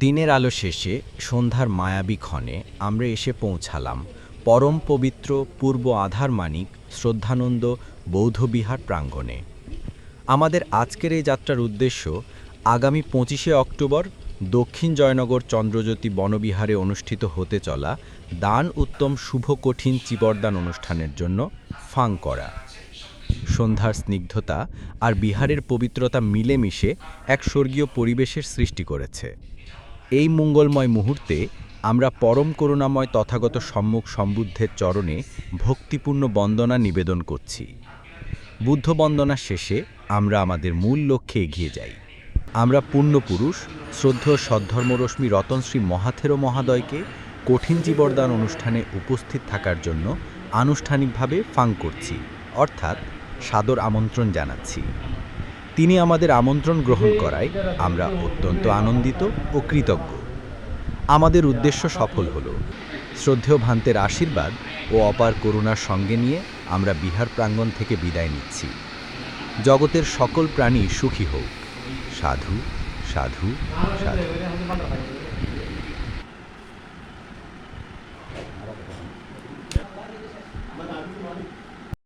দিনের আলো শেষে সন্ধ্যার মায়াবী ক্ষণে আমরা এসে পৌঁছালাম পরম পবিত্র পূর্ব আধার মানিক শ্রদ্ধানন্দ বৌদ্ধবিহার প্রাঙ্গণে। আমাদের আজকের এই যাত্রার উদ্দেশ্য আগামী পঁচিশে অক্টোবর দক্ষিণ জয়নগর চন্দ্রজ্যোতি বনবিহারে অনুষ্ঠিত হতে চলা দান উত্তম শুভ কঠিন চিবরদান অনুষ্ঠানের জন্য ফাং করা। সন্ধ্যার স্নিগ্ধতা আর বিহারের পবিত্রতা মিলেমিশে এক স্বর্গীয় পরিবেশের সৃষ্টি করেছে। এই মঙ্গলময় মুহূর্তে আমরা পরম করুণাময় তথাগত সম্মুখ সম্বুদ্ধের চরণে ভক্তিপূর্ণ বন্দনা নিবেদন করছি। বুদ্ধ বন্দনা শেষে আমরা আমাদের মূল লক্ষ্যে এগিয়ে যাই। আমরা পূর্ণপুরুষ শ্রদ্ধেয় সদ্ধর্মরশ্মি রতনশ্রী মহাথেরো মহাদয়কে কঠিন জীবরদান অনুষ্ঠানে উপস্থিত থাকার জন্য আনুষ্ঠানিকভাবে ফাং করছি, অর্থাৎ সাদর আমন্ত্রণ জানাচ্ছি। তিনি আমাদের আমন্ত্রণ গ্রহণ করায় আমরা অত্যন্ত আনন্দিত ও কৃতজ্ঞ। আমাদের উদ্দেশ্য সফল হলো, শ্রদ্ধেয় ভান্তের আশীর্বাদ ও অপার করুণার সঙ্গে নিয়ে আমরা বিহার প্রাঙ্গণ থেকে বিদায় নিচ্ছি। জগতের সকল প্রাণী সুখী হোক। সাধু সাধু সাধু।